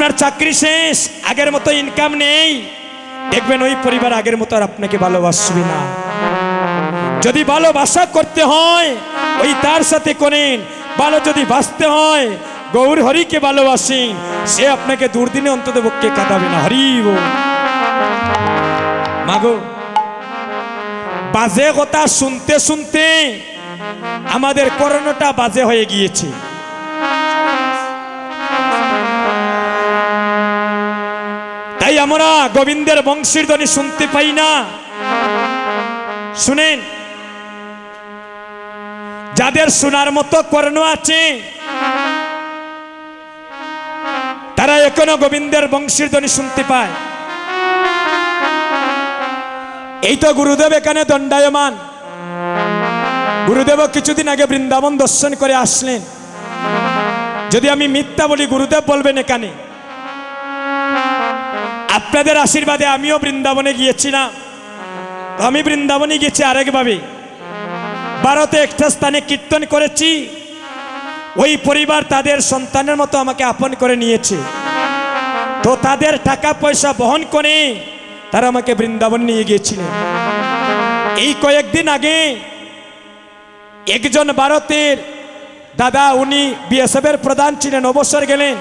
আপনার চাকরি শেষ, আগের মতো ইনকাম নেই। দেখবেন ওই পরিবার আগের মতো আর আপনাকে ভালোবাসবে না। যদি ভালোবাসা করতে হয়, ওই তার সাথে করেন। ভালো যদি বাঁচতে হয়, গৌর হরিকে ভালোবাসেন। সে আপনাকে দুর্দিনে অন্তত পক্ষে কাটাবে না। হরি। মাগো, বাজে কথা শুনতে শুনতে আমাদের করোনাটা বাজে হয়ে গিয়েছে। আমরা গোবিন্দের বংশীর ধ্বনি শুনতে পাই না। শুনেন। যাদের শোনার মতো কর্ণ আছে, তারা এখনও গোবিন্দের বংশীর ধ্বনি শুনতে পায়। এই তো গুরুদেব এখানে দণ্ডায়মান। গুরুদেব কিছুদিন আগে বৃন্দাবন দর্শন করে আসলেন। যদি আমি মিথ্যা বলি, গুরুদেব বলবেন এখানে। আপনাদের আশীর্বাদে আমিও বৃন্দাবনে গিয়েছিলাম আমি বৃন্দাবনে গেছি আরেকভাবে। ভারতে একটা স্থানে কীর্তন করেছি। ওই পরিবার তাদের সন্তানের মতো আমাকে আপন করে নিয়েছে। তো তাদের টাকা পয়সা বহন করে তারা আমাকে বৃন্দাবন নিয়ে গিয়েছিলেন। এই কয়েকদিন আগে একজন ভারতের দাদা, উনি বিএসএফের প্রধান ছিলেন, অবসর গেলেন।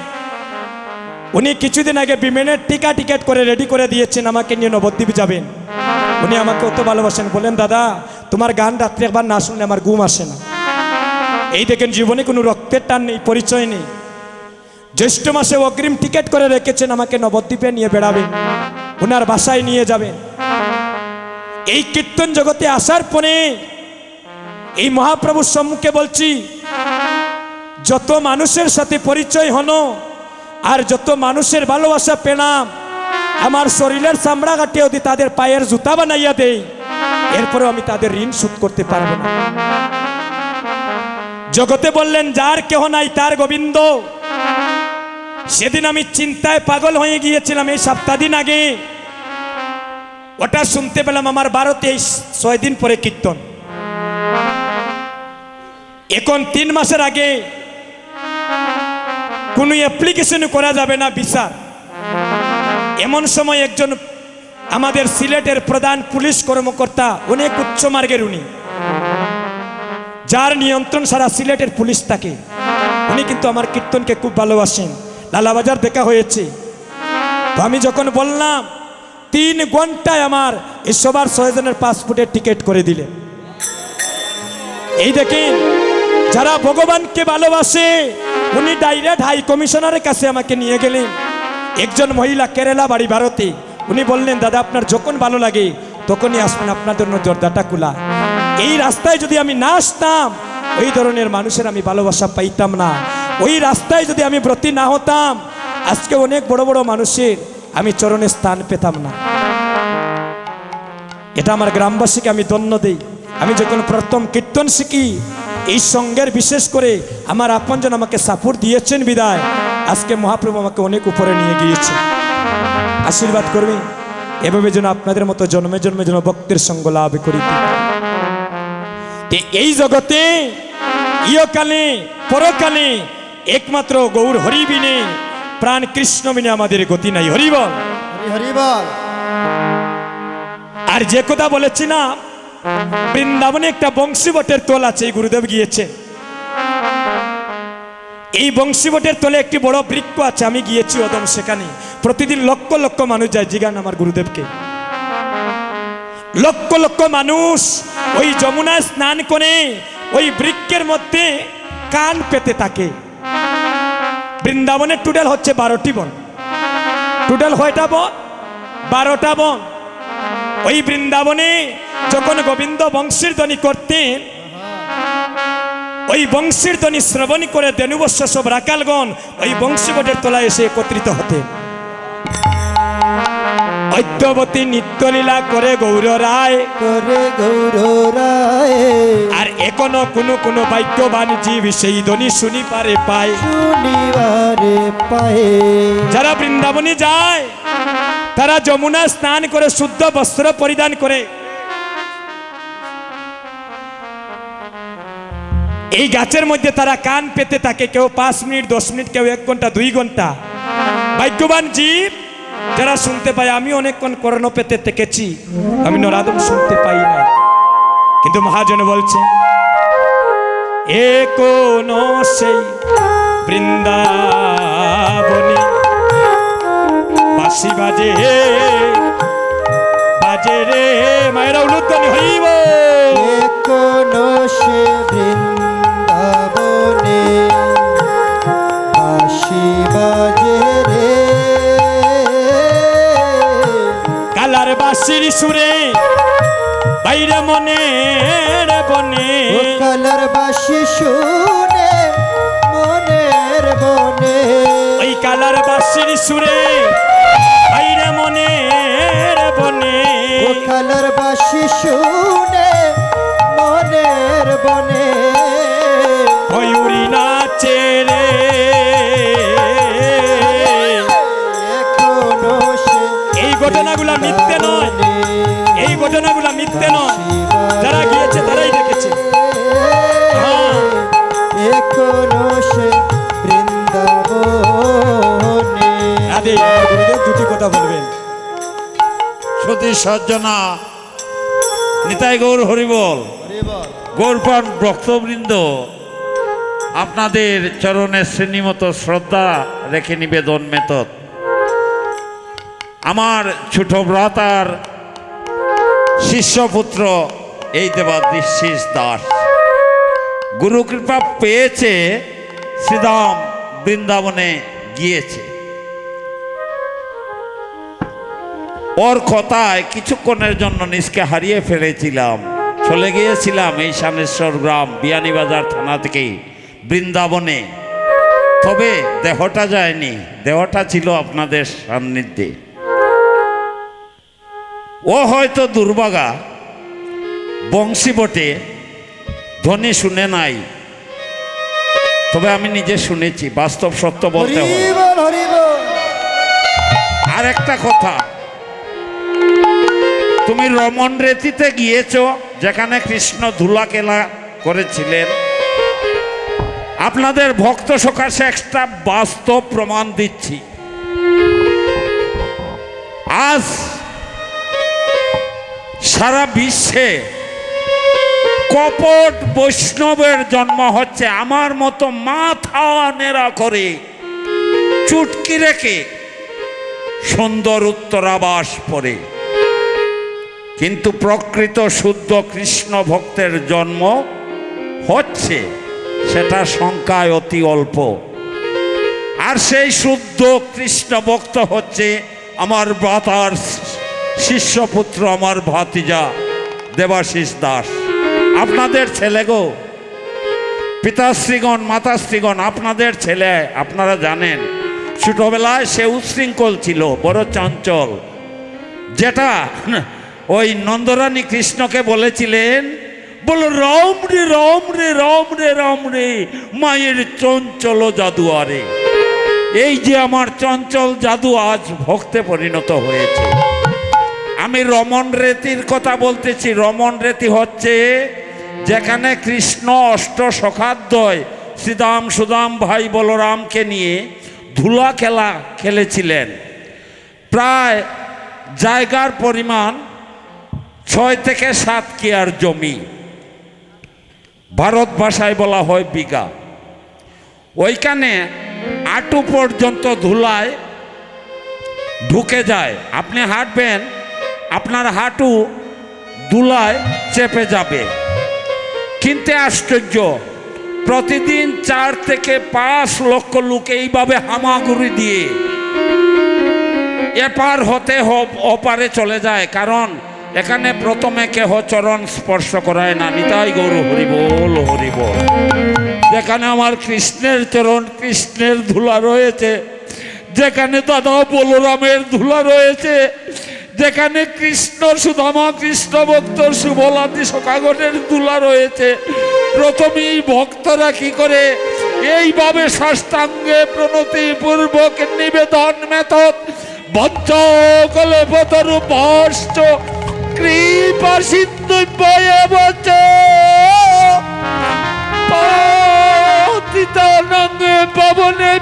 উনি কিছুদিন আগে বিমানের টিকা টিকেট করে রেডি করে দিয়েছেন, আমাকে নিয়ে নবদ্বীপ যাবেন। উনি আমাকে অত ভালোবাসেন। বলেন দাদা, তোমার গান রাত্রে একবার না শুনলে আমার ঘুম আসে না। এই দেখেন, জীবনে কোনো রক্তের টান নেই, পরিচয় নেই। জ্যৈষ্ঠ মাসে অগ্রিম টিকিট করে রেখেছেন, আমাকে নবদ্বীপে নিয়ে বেড়াবেন। ওনার বাসায় নিয়ে যাবেন। এই কীর্তন জগতে আসার পরে এই মহাপ্রভুর সম্মুখে বলছি, যত মানুষের সাথে পরিচয় হনো আর যত মানুষের ভালোবাসা পেলাম, আমার শরীরের চামড়া কাটিয়ে যদি তাদের পায়ের জুতা বানাইয়া দেই, এরপরেও আমি তাদের ঋণ শোধ করতে পারব না। জগতে বললেন, যার কেহ নাই তার গোবিন্দ। সেদিন আমি চিন্তায় পাগল হয়ে গিয়েছিলাম এই সপ্তাহ দিন আগে। ওটা শুনতে পেলাম আমার ভারতে এই ছয় দিন পরে কীর্তন। এখন তিন মাসের আগে কোনো অ্যাপ্লিকেশন করা যাবে না বিচার। এমন সময় একজন আমাদের সিলেটের প্রধান পুলিশ কর্মকর্তা, অনেক উচ্চ মার্গের উনি, যার নিয়ন্ত্রণ সারা সিলেটের পুলিশ থাকে উনি কিন্তু আমার কীর্তনকে খুব ভালোবাসেন। লালাবাজার দেখা হয়েছে। তো আমি যখন বললাম, তিন ঘন্টায় আমার এই সবার ছয়জনের পাসপোর্টের টিকিট করে দিলেন এই দেখেন, যারা ভগবানকে ভালোবাসে উনি ডাইরেক্ট হাই কমিশনারের কাছে আমাকে নিয়ে গেলেন। একজন মহিলা কেরালা বাড়ি ভারতে, উনি বললেন, দাদা, আপনার যখন ভালো লাগে, তখনই আসবেন আপনার জন্য জর্দাটা খোলা। এই রাস্তায় যদি আমি না আসতাম, ওই ধরনের মানুষের আমি ভালোবাসা পাইতাম না। ওই রাস্তায় যদি আমি ব্রতী না হতাম, আজকে অনেক বড় বড় মানুষের আমি চরণে স্থান পেতাম না। এটা আমার গ্রামবাসীকে আমি ধন্য দেই। আমি যখন প্রথম কীর্তন শিখি এই সঙ্গের বিশেষ করে আমার আপনজন আমাকে সাপোর্ট দিয়েছেন বিদায়। আজকে মহাপ্রভু আমাকে অনেক উপরে নিয়ে গিয়েছে। আশীর্বাদ করবে। এভাবে যেন আপনাদের মতো জন্মে জন্মে যেন ভক্তের সঙ্গ লাভ করি। এই জগতে ইয়কালে পরকালে একমাত্র গৌর হরি বিনে প্রাণ কৃষ্ণ বিনে আমাদের গতি নাই। হরি বল। হরি হরি বল। আর যে কথা বলেছি না বৃন্দাবনে একটা বংশীবটের তোল আছে, এই গুরুদেব গিয়েছে। এই বংশীবটের তোলে একটি বড় বৃক্ষ আছে, আমি গিয়েছি ওদম সেখানে। প্রতিদিন লক্ষ লক্ষ মানুষ যায়, জিগান আমার গুরুদেবকে। লক্ষ লক্ষ মানুষ ওই যমুনায় স্নান করে ওই বৃক্ষের মধ্যে কান পেতে থাকে। বৃন্দাবনের টোটাল হচ্ছে বারোটি বন। টোটাল কয়টা বন? বারোটা বন। ওই বৃন্দাবনে যখন গোবিন্দ বংশীর ধ্বনি করতেন ওই বংশীর ধ্বনি শ্রবণ করে দেনুবস্য সব রাকালগণ ওই বংশীবটের তলায় এসে একত্রিত হতেন। ঐদ্যবতী নিত্যলীলা করে গৌর রায়। করে গৌর রায়। আর এখনও কোনো কোনো ভাগ্যবান জীব সেই ধ্বনি শুনি পারে পায়। শুনিবারে পায়ে। যারা বৃন্দাবনে যায় তারা যমুনা স্নান করে শুদ্ধ বস্ত্র পরিধান করে। এই গাছের মধ্যে তারা কান পেতে থাকে, কেউ পাঁচ মিনিট, দশ মিনিট, কেউ এক ঘণ্টা, দুই ঘণ্টা। ভাগ্যবান জীব, যারা শুনতে পায়, আমি অনেকক্ষণ কর্ণ পেতে থেকেছি, আমি নরাদম শুনতে পাই না কিন্তু মহাজন বলছে এ কোন সেই বৃন্দাবনী বাসি বাজে। বাজে রে মায়েরা উলুদ্দানি হইব। কোনো সে বৃন্দাবনে বাঁশি বাজে রে। কালার বাসির সুরে বাইরে মনে বনে। কালার বাঁশি শুনে মনের বনে। ওই কালার বাসির সুরে বাইরে মনে বনে। কালার বা শুনে মনের বনে। ময়ূরী নাচে রে। এই ঘটনাগুলা মিথ্যে নয়। এই ঘটনাগুলা মিথ্যে নয়। কথা বলবেন। সতী সজ্জনা, নিতাই গৌর হরিবল গৌরপান ভক্তবৃন্দ, আপনাদের চরণের শ্রেণীমতো শ্রদ্ধা রেখে নিবেদন মেতদ আমার ছোট ভ্রাতার শিষ্যপুত্র, এই দেবাদিশিস দাস। গুরু কৃপা পেয়েছে শ্রীদাম বৃন্দাবনে গিয়েছে। ওর কথায় কিছুক্ষণের জন্য নিজকে হারিয়ে ফেলেছিলাম। চলে গিয়েছিলাম এই শানেশ্বর গ্রাম বিয়ানীবাজার থানা থেকে বৃন্দাবনে। তবে দেহটা যায়নি দেহটা ছিল আপনাদের সান্নিধ্যে। ও হয়তো দুর্বাগা বংশী বটে ধ্বনি শুনে নাই। তবে আমি নিজে শুনেছি বাস্তব সত্য বলতে হরিবল আর একটা কথা তুমি রমন রেতিতে গিয়েছ, যেখানে কৃষ্ণ ধুলা খেলা করেছিলেন। আপনাদের ভক্ত সকাশে একটা বাস্তব প্রমাণ দিচ্ছি। আজ সারা বিশ্বে কপট বৈষ্ণবের জন্ম হচ্ছে, আমার মতো মাথা নেড়া করে, চুটকি রেখে সুন্দর উত্তরাবাস পরে। কিন্তু প্রকৃত শুদ্ধ কৃষ্ণ ভক্তের জন্ম হচ্ছে সেটা সংখ্যায় অতি অল্প। আর সেই শুদ্ধ কৃষ্ণ ভক্ত হচ্ছে আমার ব্রাতার শিষ্যপুত্র, আমার ভাতিজা দেবাশিস দাস। আপনাদের ছেলে গো, পিতাশ্রীগণ, মাতাশ্রীগণ, আপনাদের ছেলে, আপনারা জানেন, ছোটবেলায় সে উচ্ছৃঙ্খল ছিল, বড় চঞ্চল। যেটা ওই নন্দরানী কৃষ্ণকে বলেছিলেন, বলো, রম রে রম রে রম রে রম রে, মায়ের চঞ্চল জাদুয়ারে। এই যে আমার চঞ্চল জাদু আজ ভক্তে পরিণত হয়েছে। আমি রমন রেতির কথা বলতেছি। রমন রেতি হচ্ছে যেখানে কৃষ্ণ অষ্ট সখাদ্বয় শ্রীদাম, সুদাম, ভাই বলরামকে নিয়ে ধুলা খেলা খেলেছিলেন। প্রায় জায়গার পরিমাণ ছয় থেকে সাত কেয়ার জমি। ভারত ভাষায় বলা হয় বিঘা। ওইখানে আটু পর্যন্ত ধুলায় ঢুকে যায়। আপনি হাঁটবেন, আপনার হাঁটু ধুলায় চেপে যাবে। কিন্তু আশ্চর্য, প্রতিদিন চার থেকে পাঁচ লক্ষ লোক এইভাবে হামাগুড়ি দিয়ে এপার হতে হ- ওপারে চলে যায়। কারণ এখানে প্রথমে কেহ চরণ স্পর্শ করায় না, নিতাই গৌর হরিবোল হরিবোল। যেখানে আমার কৃষ্ণের চরণ, কৃষ্ণের ধুলা রয়েছে। যেখানে দাদা বলরামের ধুলা রয়েছে। যেখানে কৃষ্ণ সুধামা কৃষ্ণ ভক্ত সুবলাদি সকাগরের ধুলা রয়েছে। প্রথমেই ভক্তরা কি করে, এইভাবে সাষ্টাঙ্গে প্রণতি পূর্বক নিবেদন মেথড বদ্ধ কলে পতরু কৃপা সিন্ধু বচ পতিতানঙ্গে পবনে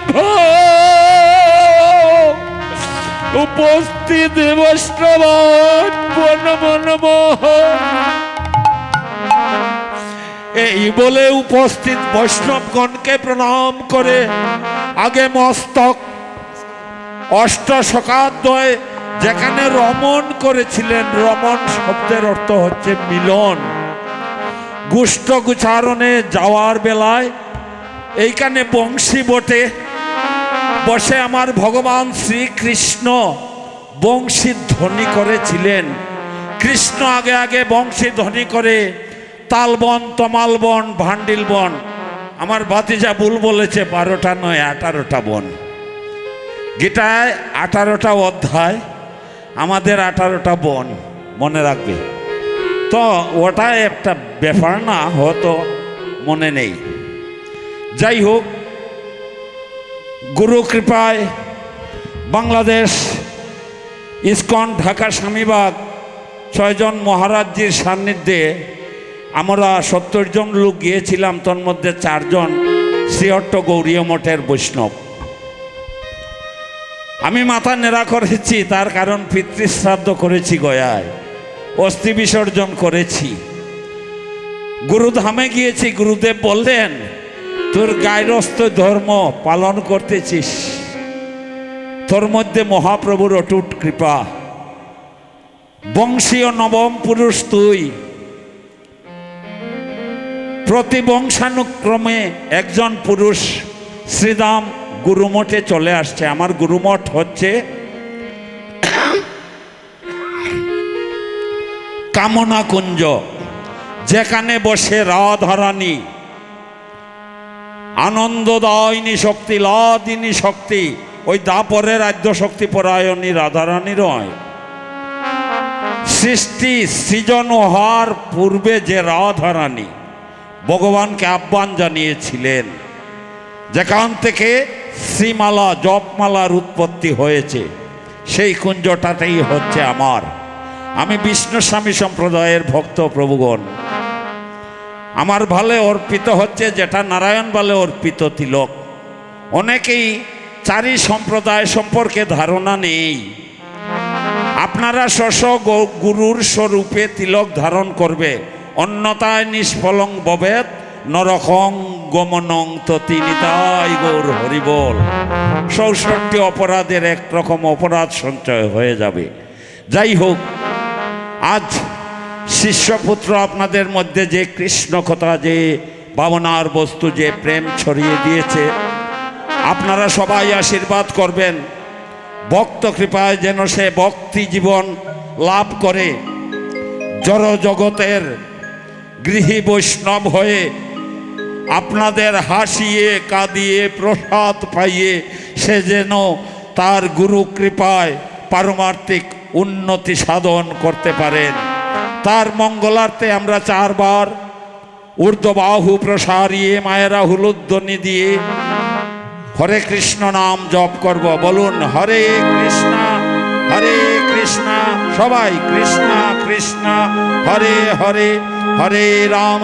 উপস্থিত বৈষ্ণবান, বন বন মোহন এই বলে উপস্থিত বৈষ্ণবগণকে প্রণাম করে আগে মস্তক, অষ্ট শকাদ্বয় যেখানে রমণ করেছিলেন, রমণ শব্দের অর্থ হচ্ছে মিলন। গুষ্ঠ যাওয়ার বেলায় এইখানে বংশী বটে, বসে আমার ভগবান শ্রীকৃষ্ণ বংশী ধ্বনি করেছিলেন। কৃষ্ণ আগে আগে বংশী ধ্বনি করে, তালবন, তমালবন ভান্ডিল বন আমার বাতিজা ভুল বলেছে, বারোটা নয়, আঠারোটা বন। গীতায় আঠারোটা অধ্যায় আমাদের আঠারোটা বন, মনে রাখবে। তো ওটা একটা ব্যাপার না, হয়তো মনে নেই। যাই হোক, গুরু কৃপায় বাংলাদেশ, ইস্কন, ঢাকা, স্বামীবাগ ছয়জন মহারাজ্যের সান্নিধ্যে আমরা সত্তর জন লোক গিয়েছিলাম তোর মধ্যে চারজন শ্রীহট্ট গৌরীয় মঠের বৈষ্ণব। আমি মাথা নেড়া করেছি, তার কারণ পিতৃশ্রাদ্ধ করেছি গয়ায়, অস্থি বিসর্জন করেছি। গুরুধামে গিয়েছি, গুরুদেব বললেন, তোর গায়রস্থ ধর্ম পালন করতেছিস। তোর মধ্যে মহাপ্রভুর অটুট কৃপা। বংশীয় নবম পুরুষ তুই। প্রতি বংশানুক্রমে একজন পুরুষ, শ্রীদাম গুরুমঠে চলে আসছে। আমার গুরুমঠ হচ্ছে কামনা কুঞ্জ যেখানে বসে রাধারানী। আনন্দদায়িনী শক্তি, লাদিনী শক্তি, ওই দাপরে রাজ্য শক্তি পরায়ণী রাধারানী রয় সৃষ্টি, সৃজন হওয়ার পূর্বে যে রাধারানী। ভগবানকে আহ্বান জানিয়েছিলেন। যেখান থেকে শ্রীমালা, জপমালার উৎপত্তি হয়েছে। সেই কুঞ্জটাতেই হচ্ছে আমার। আমি বিষ্ণু স্বামী সম্প্রদায়ের ভক্ত প্রভুগণ। আমার ভালে অর্পিত হচ্ছে যেটা নারায়ণ বালে অর্পিত তিলক। অনেকেই চারি সম্প্রদায় সম্পর্কে ধারণা নেই। আপনারা শশ গুরুর স্বরূপে তিলক ধারণ করবে। অন্যতায় নিষ্ফলং ববেদ নরকং গমনং ততি নিতাই গৌর হরিবল। চৌষট্টি অপরাধের একরকম অপরাধ সঞ্চয় হয়ে যাবে। যাই হোক, আজ শিষ্যপুত্র আপনাদের মধ্যে যে কৃষ্ণ কথা, যে ভাবনার বস্তু, যে প্রেম ছড়িয়ে দিয়েছে, আপনারা সবাই আশীর্বাদ করবেন। ভক্ত কৃপায় যেন সে ভক্তি জীবন লাভ করে। জড় জগতের গৃহী বৈষ্ণব হয়ে আপনাদের হাসিয়ে, কাঁদিয়ে, প্রসাদ পাইয়ে সে যেন তার গুরু কৃপায় পারমার্থিক উন্নতি সাধন করতে পারেন। তার মঙ্গলার্থে আমরা চারবার ঊর্ধ্ববাহু প্রসারিয়ে, মায়েরা হুলুদ্ধ্বনি দিয়ে হরে কৃষ্ণ নাম জপ করব। বলুন, হরে কৃষ্ণ হরে কৃষ্ণ, সবাই কৃষ্ণ কৃষ্ণ, হরে হরে হরে রাম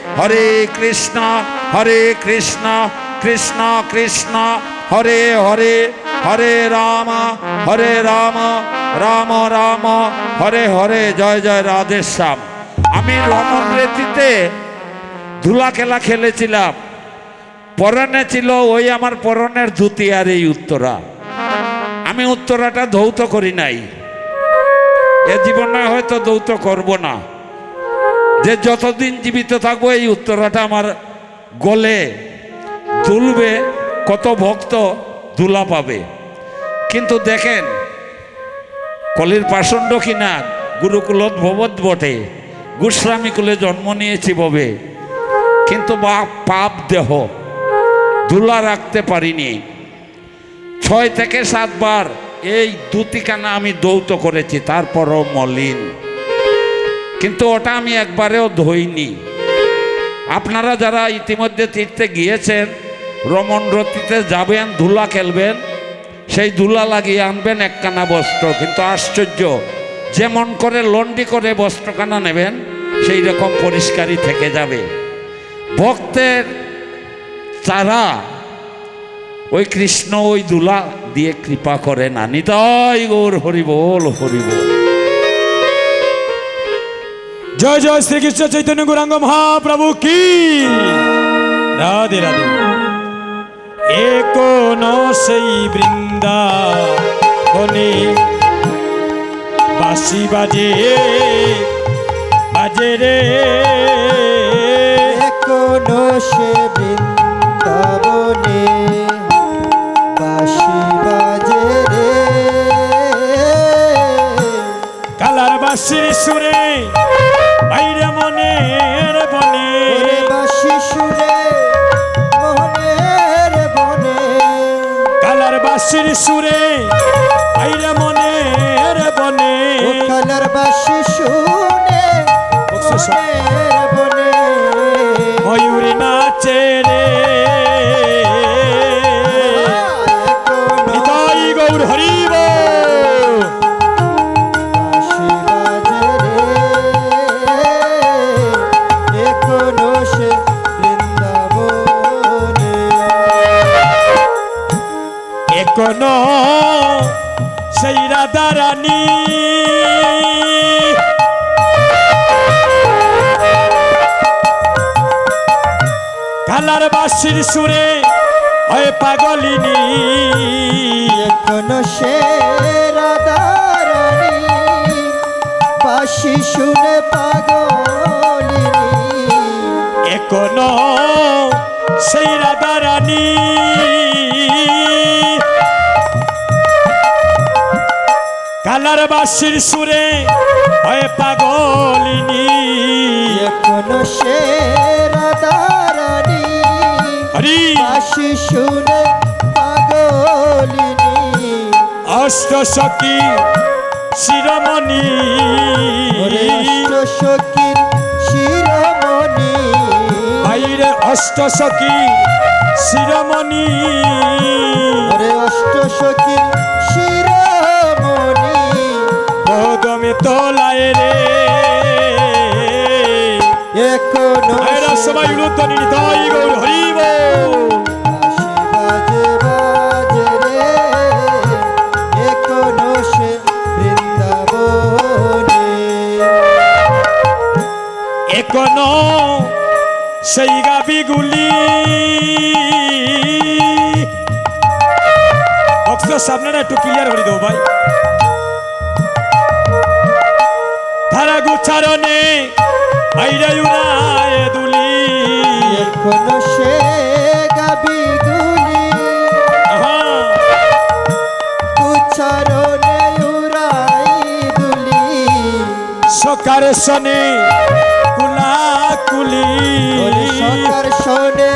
হরে কৃষ্ণ হরে কৃষ্ণ কৃষ্ণ কৃষ্ণ, হরে হরে হরে রাম হরে রাম রাম রাম, হরে হরে, জয় জয় রাধেশ্যাম আমি রমন রেতিতে ধুলা খেলা খেলেছিলাম। পরনে ছিল ওই আমার পরনের ধুতি আর এই উত্তরা। আমি উত্তরাটা ধৌত করি নাই। এ জীবনে হয়তো ধৌত করব না। যে যতদিন জীবিত থাকব, এই উত্তরাটা আমার গলে তুলবে কত ভক্ত দুলা পাবে। কিন্তু দেখেন, কলির পাষণ্ড কিনা গুরুকুলত ভবত বটে কুলে জন্ম নিয়েছি ববে কিন্তু বা পাপ দেহ ধুলা রাখতে পারিনি। ছয় থেকে সাতবার এই দুতিখানা আমি দৌত করেছি, তারপরও মলিন। কিন্তু ওটা আমি একবারেও ধইনি। আপনারা যারা ইতিমধ্যে তীর্থে গিয়েছেন রমণ রতিতে যাবেন, ধুলা খেলবেন, সেই ধুলা লাগিয়ে আনবেন একখানা বস্ত্র। কিন্তু আশ্চর্য, যেমন করে লন্ডি করে বস্ত্রখানা নেবেন, সেই রকম পরিষ্কারই থেকে যাবে। ভক্তের তারা ওই কৃষ্ণ ওই দুলা দিয়ে কৃপা করে না। নিতাই গৌর হরিবোল হরিবোল। জয় জয় শ্রীকৃষ্ণ চৈতন্য গুরাঙ্গ মহাপ্রভু কি? রাধে রাধে। একন সেই বৃন্দা বনে বাসি বাজে বাজে রে। এখনও সে বৃন্দাবনে বাঁশি বাজে রে। কালার বাসির সুরে বাসির সুরে মনে রে বনে। ও বাসি বাঁশি শুনে বাসির সুরে হয় পাগলিনী এখনও সে রাধারানী বাঁশি শুনে পাগলিনী এখনও সেই রাধা রানী কালার বাসির সুরে হয় পাগলিনী এখনও সে শুনে পাগলিনী। অষ্ট সখী শিরমণি। অষ্ট সখীর শিরোমণি। বাইরে অষ্ট সখী শিরমণি। অষ্ট সখীর শিরোমণি। পদমে তোলায় রে। এখনও সবাই উলুধ্বনি নিতাই গৌর হরিব। এখনও সেই গাবিগুলি বক্সের সামনেটা একটু ক্লিয়ার করে দেবো ভাই। সকার শোনে কুলা কুলি সকার শোনে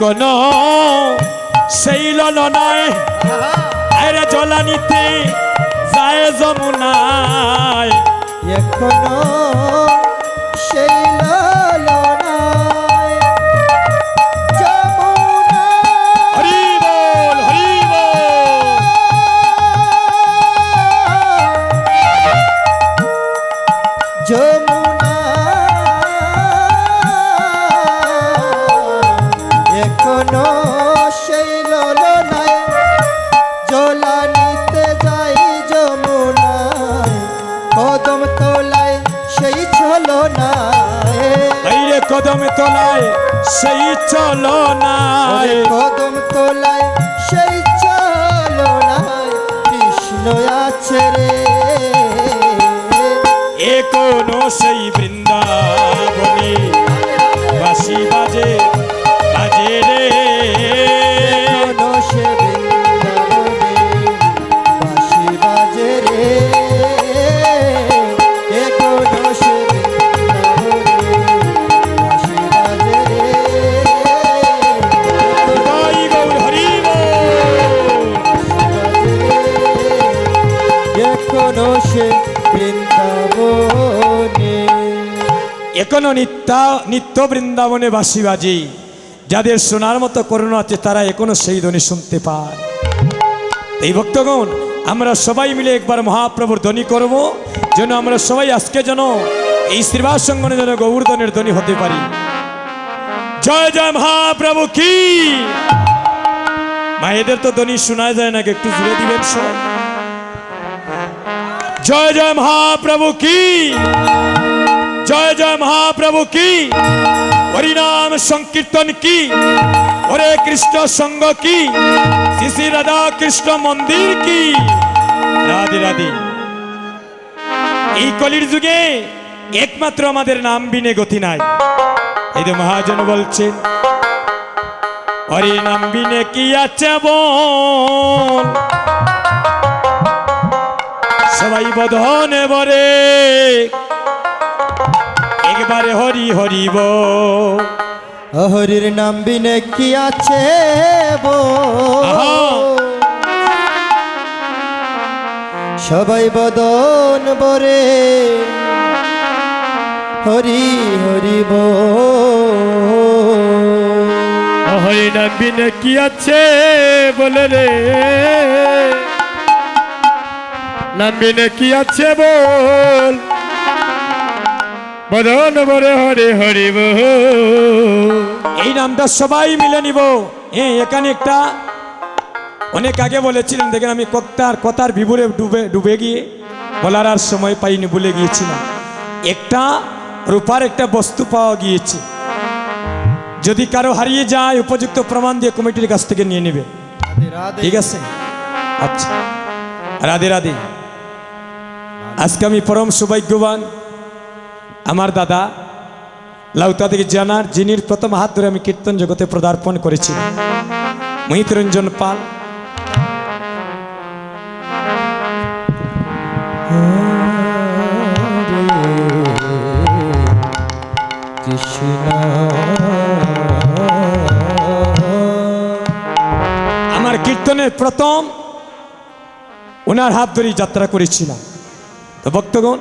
এখনও সেই ললনায় আরে জলানিতে যায় যমুনায়। এখনও নিত্যা, নিত্য বৃন্দাবনে বাসি বাজি যাদের শোনার মতো করুণা আছে, তারা এখনও সেই ধ্বনি শুনতে পায়। এই ভক্তগণ, আমরা সবাই মিলে একবার মহাপ্রভুর ধ্বনি করব, যেন আমরা সবাই আজকে যেন এই শ্রীবাস সঙ্গনে যেন গৌরধনের ধ্বনি হতে পারি। জয় জয় মহাপ্রভু কি? মায়েদের তো ধ্বনি শোনা যায় না একটু জুড়ে দিবেন সবাই জয় জয় মহাপ্রভু কি? জয় জয় মহাপ্রভু কি? হরিনাম সংকীর্তন কি? হরে কৃষ্ণ সঙ্গ কি? শ্রী রাধা কৃষ্ণ মন্দির কি? রাধে রাধে। এই কলির যুগে একমাত্র আমাদের নাম বিনে গতি নাই। এই তো মহাজন বলছেন হরি নাম বিনে কি আছে বল? সবাই বধনে বরে একবারে হরি হরিব হরির নাম বিনে কি আছে বো? সবাই বদন বরে। হরি হরি বো। হরি নাম বিনে কি আছে বলে রে। নাম বিনে কি আছে বল। বদন বরে হরে হরি এই নামটা সবাই মিলে নিব। হ্যাঁ এখানে একটা অনেক আগে বলেছিলেন দেখেন আমি কথার কথার বিভুরে ডুবে ডুবে গিয়ে বলার আর সময় পাইনি ভুলে গিয়েছিলাম। একটা রূপার একটা বস্তু পাওয়া গিয়েছে। যদি কারও হারিয়ে যায় উপযুক্ত প্রমাণ দিয়ে কমিটির কাছ থেকে নিয়ে নেবে। ঠিক আছে? আচ্ছা। রাধে রাধে। আজকে আমি পরম সৌভাগ্যবান। আমার দাদা লাউতা জানার, যিনির প্রথম হাত ধরে আমি কীর্তন জগতে পদার্পণ করেছি। মহিতরঞ্জন পাল। আমার কীর্তনের প্রথম ওনার হাত ধরেই যাত্রা করেছিলাম। তো ভক্তগণ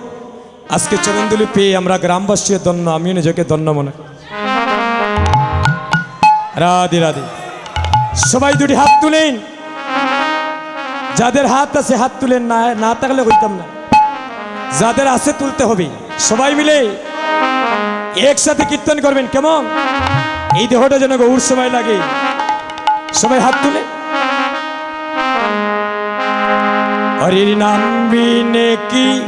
আজকে চরণদুলি পেয়ে আমরা গ্রামবাসী ধন্য, আমিও নিজেকে ধন্য মনে করি। রাধে রাধে। সবাই দুটি হাত তুলেন। যাদের হাত আছে হাত তুলেন না না থাকলে হইতাম না। যাদের আছে তুলতে হবে। সবাই মিলে একসাথে কীর্তন করবেন, কেমন? এই দেহটা যেন গৌর সময় লাগে। সবাই হাত তুলে। হরির নাম বিনে কি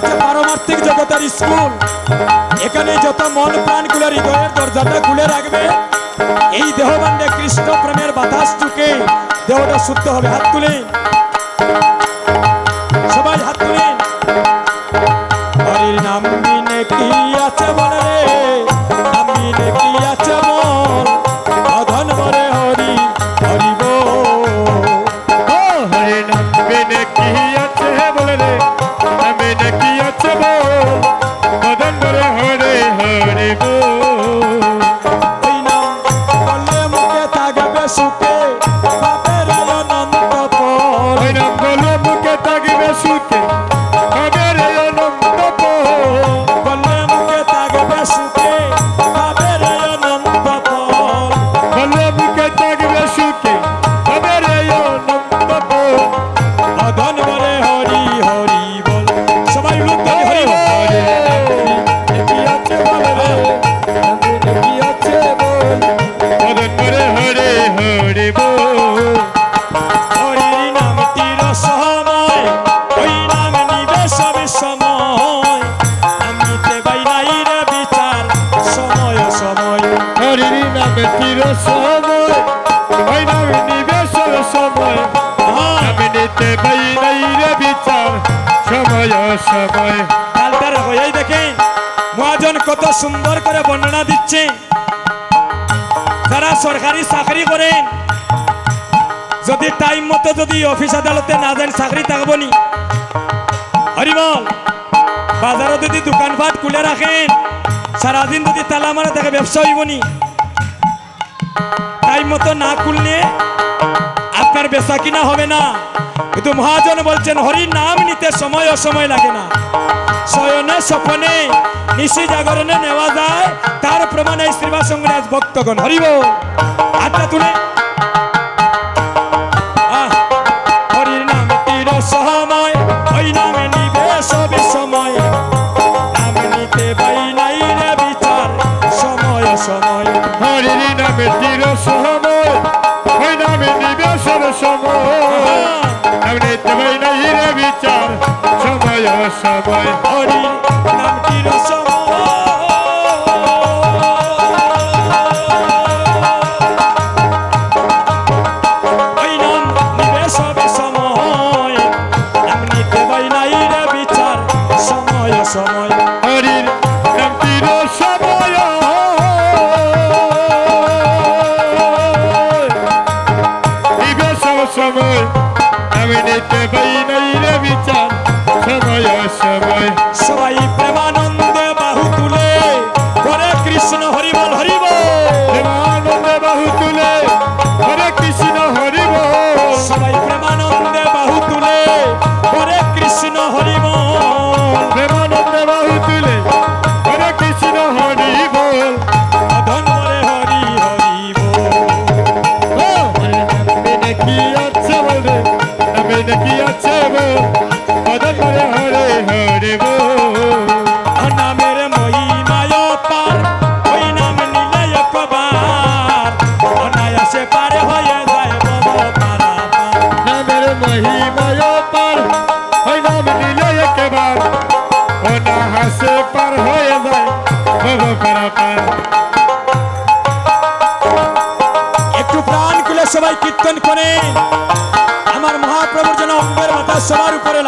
হচ্ছে পারমার্থিক জগতের স্কুল। এখানে যত মন প্রাণগুলো হৃদয়ের দরজাটা খুলে রাখবে, এই দেহবান্ডে কৃষ্ণ প্রেমের বাতাস চুকে দেহটা শুদ্ধ হবে, হাত তুলে। সরকারি চাকরি করেন। যদি টাইম মতো যদি অফিস আদালতে না যান, চাকরি থাকবনি হরিমল বাজারও যদি দোকান ভাত খুলে রাখেন, সারাদিন যদি তালা মারা থাকে ব্যবসা হইবনি টাইম মতো না খুললে আপনার বেচা কিনা হবে না। কিন্তু মহাজন বলছেন হরি নাম নিতে সময় অসময় লাগে না। সয়নে সপনে নিশি জাগরণে নেওয়া যায়। তার প্রমাণ এই শ্রীবাসঙ্গরাজ ভক্তগণ। হরিব। আটটা তুলে। Sagoy, Oni সবার উপরে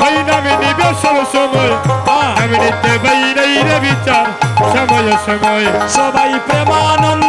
বৈরামিনী বেসব সময় আমি নিতে বৈরাই রে বিচার সময় সময় সবাই প্রেমানন্দ